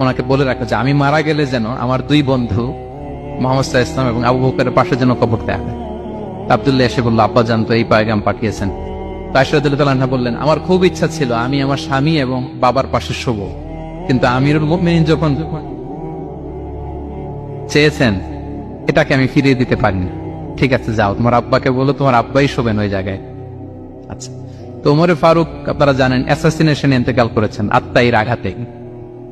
ওনাকে বলে রাখো যে, আমি মারা গেলে যেন আমার দুই বন্ধু মোহাম্মদ সাহা ইসলাম এবং আবু বকরের পাশে যেন কবর দেয়া আবদুল্লাহ এসে বলল, আব্বা জান তো এই পায়গাম পাঠিয়েছেন। তাইসুদ্দুল্লাহ বললেন, আমার খুব ইচ্ছা ছিল, আমি আমার স্বামী এবং বাবার পাশে শোব। কিন্তু আমিরুল মুমিনিন যখন চেয়েছেন, এটাকে আমি ফিরিয়ে দিতে পারিনি। ঠিক আছে, যাও, তোমার আব্বাকে বলো, তোমার আব্বাই শোবেন ওই জায়গায়। আচ্ছা তো ফারুক, আপনারা জানেন, অ্যাসাসিনেশন ইন্তেকাল করেছেন আত্মাইয়ের আঘাতে।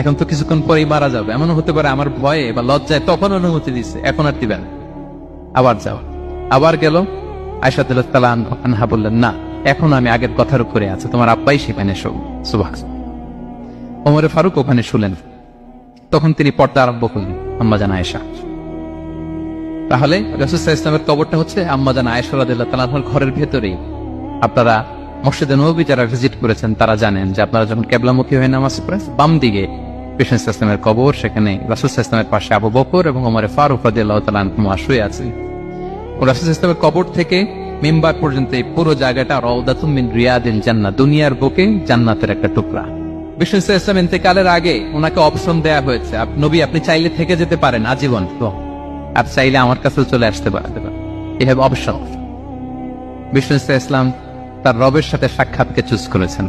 এখন তো কিছুক্ষণ পরেই মারা যাবে। এমন হতে পারে আমার ভয়ে বা লজ্জায় তখন অনুমতি দিচ্ছে এখন আর দিবেন আবার যাও। আবার গেল। আনহা বললেন, না, এখন আমি আগের কথার উপরে আছে। তোমার আব্বাই সেখানে সুভাষ ফারুক ওখানে শুলেন। তখন তিনি পর্দা আরম্ভ করলেন, আম্মা জানা আয়েশা। তাহলে ইসলামের কবরটা হচ্ছে আম্মা জানা আয়েশা রাদিল্লাহ ঘরের ভেতরেই। আপনারা মসজিদে নবী যারা ভিজিট করেছেন, তারা জানেন যে আপনারা যখন কেবলামুখী হয়ে নামাজ পড়েন বাম দিকে কৃষ্ণ ইসলামের কবর, সেখানে রাসুল ইসলামের পাশে আবু বকর এবং ওমরে ফারুক রাদিল্লাহ তালা শুয়ে আছে। রাসুল ইসলামের কবর থেকে মেম্বার পর্যন্ত এই পুরো জায়গাটা রওদাতুম মিন রিয়াদিল জান্নাত দুনিয়ার বুকে জান্নাতের একটা টুকরা। বিষ্ণু ইসলাম ইন্তেকালের আগে ওনাকে অপশন দেয়া হয়েছে নবী, আপনি চাইলে থেকে যেতে পারেন, আজীবন, তো। আর চাইলে আমার কাছে চলে আসতে পারেন। এই হ্যাভ অপশন। বিষ্ণু ইসলাম তার রবের সাথে সাক্ষাৎকে চুজ করেছেন।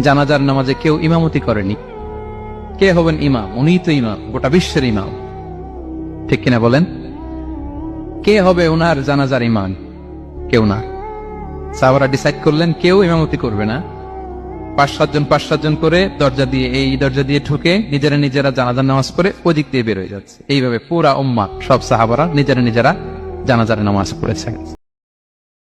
জানাজার নামাজে কেউ ইমামতি করেনি। কে হবেন ইমাম? উনি তো ইমাম, গোটা বিশ্বের ইমাম। ঠিক কিনা বলেন? কে হবে ওনার জানাজার ইমাম? কেউ না। সাহাবারা ডিসাইড করলেন, কেউ ইমামতি করবে না। পাঁচ সাতজন পাঁচ সাতজন করে দরজা দিয়ে, এই দরজা দিয়ে ঢুকে নিজেরা নিজেরা জানাজার নামাজ পড়ে ওদিক দিয়ে বেরোয় যাচ্ছে। এইভাবে পুরা উম্মা সব সাহাবারা নিজেরা নিজেরা জানাজার নামাজ পড়েছে।